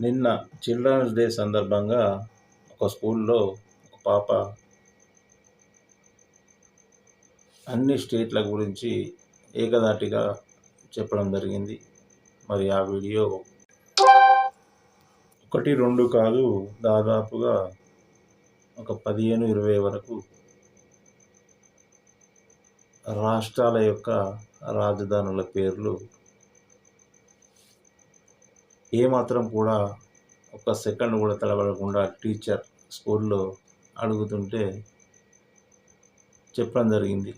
నిన్న children's day సందర్భంగా ఒక స్కూల్లో ఒక పాప అన్ని స్టేట్ల గురించి ఏకధాటిగా చెప్పడం జరిగింది. మరి ఆ వీడియో ఒకటి రెండు కాదు దాదాపుగా ఒక పదిహేను ఇరవై వరకు రాష్ట్రాల యొక్క రాజధానుల పేర్లు ఏమాత్రం కూడా ఒక సెకండ్ కూడా తడబడకుండా టీచర్ స్కూల్లో అడుగుతుంటే చెప్పడం జరిగింది.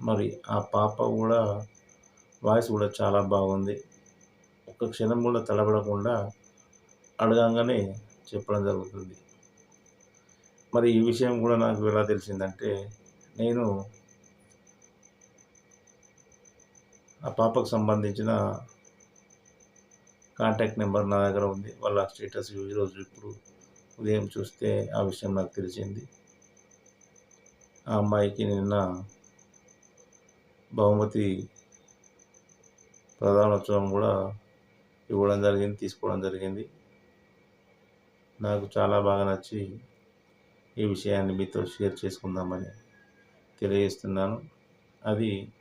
మరి ఆ పాప కూడా వాయిస్ కూడా చాలా బాగుంది. ఒక క్షణం కూడా తడబడకుండా అడగంగానే చెప్పడం జరుగుతుంది. మరి ఈ విషయం కూడా నాకు ఎలా తెలిసిందంటే నేను ఆ పాపకు సంబంధించిన కాంటాక్ట్ నెంబర్ నా దగ్గర ఉంది. వాళ్ళ స్టేటస్ ఈరోజు ఇప్పుడు ఉదయం చూస్తే ఆ విషయం నాకు తెలిసింది. ఆ అమ్మాయికి నిన్న బహుమతి ప్రధానోత్సవం కూడా ఇవ్వడం జరిగింది తీసుకోవడం జరిగింది. నాకు చాలా బాగా నచ్చి ఈ విషయాన్ని మీతో షేర్ చేసుకుందామని తెలియజేస్తున్నాను. అది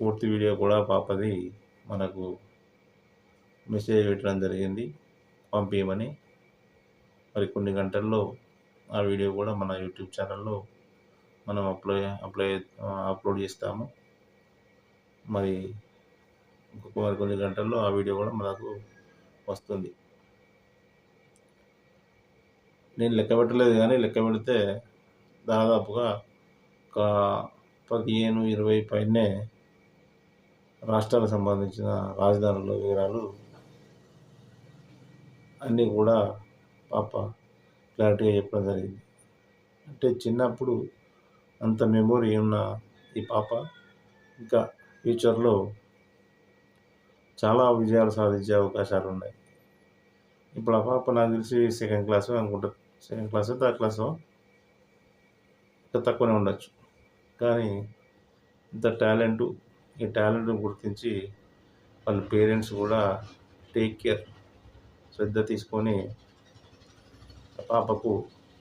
పూర్తి వీడియో కూడా పాపది మనకు మెసేజ్ పెట్టడం జరిగింది. పంపించమని మరి కొన్ని గంటల్లో ఆ వీడియో కూడా మన యూట్యూబ్ ఛానల్లో మనం అప్లో అప్లై అప్లోడ్ చేస్తాము. మరి మరి కొన్ని గంటల్లో ఆ వీడియో కూడా మనకు వస్తుంది. నేను లెక్క పెట్టలేదు కానీ లెక్క పెడితే దాదాపుగా ఒక పదిహేను ఇరవై పైనే రాష్ట్రాలకు సంబంధించిన రాజధానుల వివరాలు అన్నీ కూడా పాప క్లారిటీగా చెప్పడం జరిగింది. అంటే చిన్నప్పుడు అంత మెమొరీ ఉన్న ఈ పాప ఇంకా ఫ్యూచర్లో చాలా విజయాలు సాధించే అవకాశాలు ఉన్నాయి. ఇప్పుడు ఆ పాప నాకు తెలిసి సెకండ్ క్లాస్ అనుకుంటా సెకండ్ క్లాస్ థర్డ్ క్లాస్ ఇంకా తక్కువనే ఉండొచ్చు. కానీ ఇంత టాలెంటు ఈ టాలెంట్ని గుర్తించి వాళ్ళ పేరెంట్స్ కూడా టేక్ కేర్ శ్రద్ధ తీసుకొని పాపకు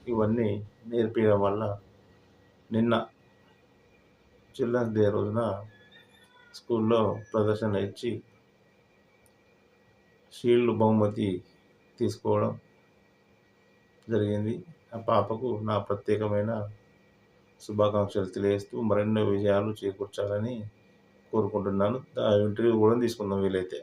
ఇవన్నీ నేర్పించడం వల్ల నిన్న చిల్డ్రన్స్ డే రోజున స్కూల్లో ప్రదర్శన ఇచ్చి షీల్డ్ బహుమతి తీసుకోవడం జరిగింది. ఆ పాపకు నా ప్రత్యేకమైన శుభాకాంక్షలు తెలియజేస్తూ మరెన్నో విజయాలు చేకూర్చాలని కోరుకుంటున్నాను. ఆ ఇంటర్వ్యూ కూడా తీసుకుందాం వీలైతే.